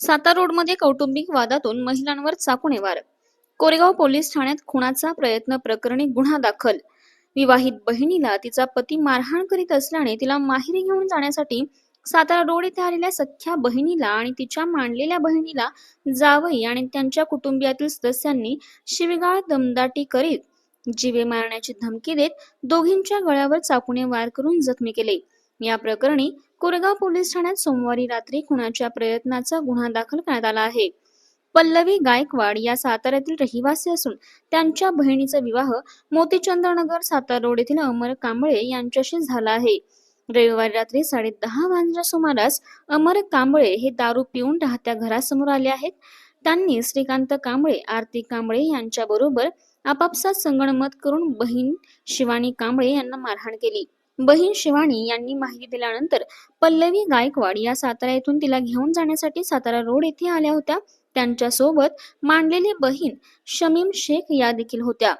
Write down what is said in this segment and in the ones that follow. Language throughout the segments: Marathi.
सातारा रोडमध्ये कौटुंबिक वादातून महिलांवर चाकूने वार. कोरेगाव पोलीस ठाण्यात खुनाचा प्रयत्न प्रकरणी गुन्हा दाखल. विवाहित बहिणीला तिचा पती मारहाण करीत असल्याने तिला माहेरी घेऊन जाण्यासाठी सातारा रोड येथे आलेल्या सख्ख्या बहिणीला आणि तिच्या मांडलेल्या बहिणीला जावई आणि त्यांच्या कुटुंबियातील सदस्यांनी शिवीगाळ दमदाटी करीत जीवे मारण्याची धमकी देत दोघींच्या गळ्यावर चाकूने वार करून जखमी केले. या प्रकरणी कोरगाव पोलीस ठाण्यात सोमवारी रात्री खुनाच्या प्रयत्नाचा गुन्हा दाखल करण्यात आला आहे. पल्लवी गायकवाड या साताऱ्यातील रहिवासी असून त्यांच्या बहिणीचा विवाह मोतीचंद्रनगर सातारा रोड येथील अमर कांबळे यांच्याशी झाला आहे. रविवारी रात्री साडे दहा वाजच्या सुमारास अमर कांबळे हे दारू पिऊन राहत्या घरासमोर आले आहेत. त्यांनी श्रीकांत कांबळे आरती कांबळे यांच्या बरोबर आपापसात संगणमत करून बहीण शिवानी कांबळे यांना मारहाण केली. बहीण शिवानी यांनी माहिती दिल्यानंतर पल्लवी गायकवाड या सातारा येथून तिला घेऊन जाण्यासाठी सातारा रोड येथे आल्या होत्या. त्यांच्यासोबत मांडलेली बहीण शमीम शेख या देखील होत्या.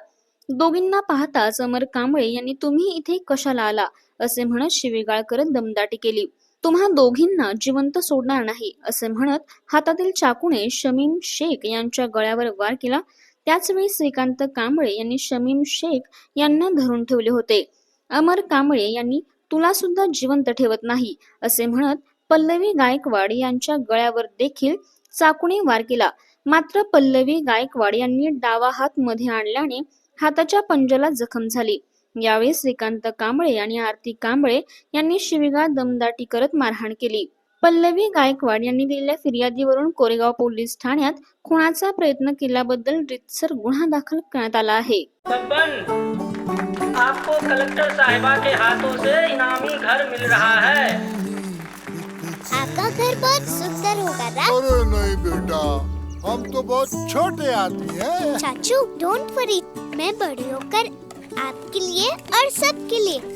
दोघींना पाहताच अमर कांबळे यांनी तुम्ही इथे कशाला आला? असे म्हणत शिवीगाळ करत दमदाटी केली. तुम्हा दोघींना जिवंत सोडणार नाही असे म्हणत हातातील चाकूने शमीम शेख यांच्या गळ्यावर वार केला. त्याचवेळी श्रीकांत कांबळे यांनी शमीम शेख यांना धरून ठेवले होते. अमर कांबळे यांनी तुला सुद्धा जिवंत ठेवत नाही असे म्हणत पल्लवी गायकवाड यांच्या गळ्यावर देखील चाकुने वार केला. मात्र पल्लवी गायकवाड यांनी डावा हात मध्ये आणल्याने हाताच्या पंजाला जखम झाली. यावेळी श्रीकांत कांबळे आणि आरती कांबळे यांनी शिविगा दमदाटी करत मारहाण केली. पल्लवी गायकवाड यांनी दिलेल्या फिर्यादीवरून कोरेगाव पोलीस ठाण्यात खुनाचा प्रयत्न केल्याबद्दल रितसर गुन्हा दाखल करण्यात आला आहे. आपको कलेक्टर साहिबा के हाथों से इनामी घर मिल रहा है। आपका घर बहुत सुंदर होगा ना अरे नहीं बेटा हम तो बहुत छोटे आदमी हैं। चाचू डोंट वरी मैं बड़ी होकर आपके लिए और सबके लिए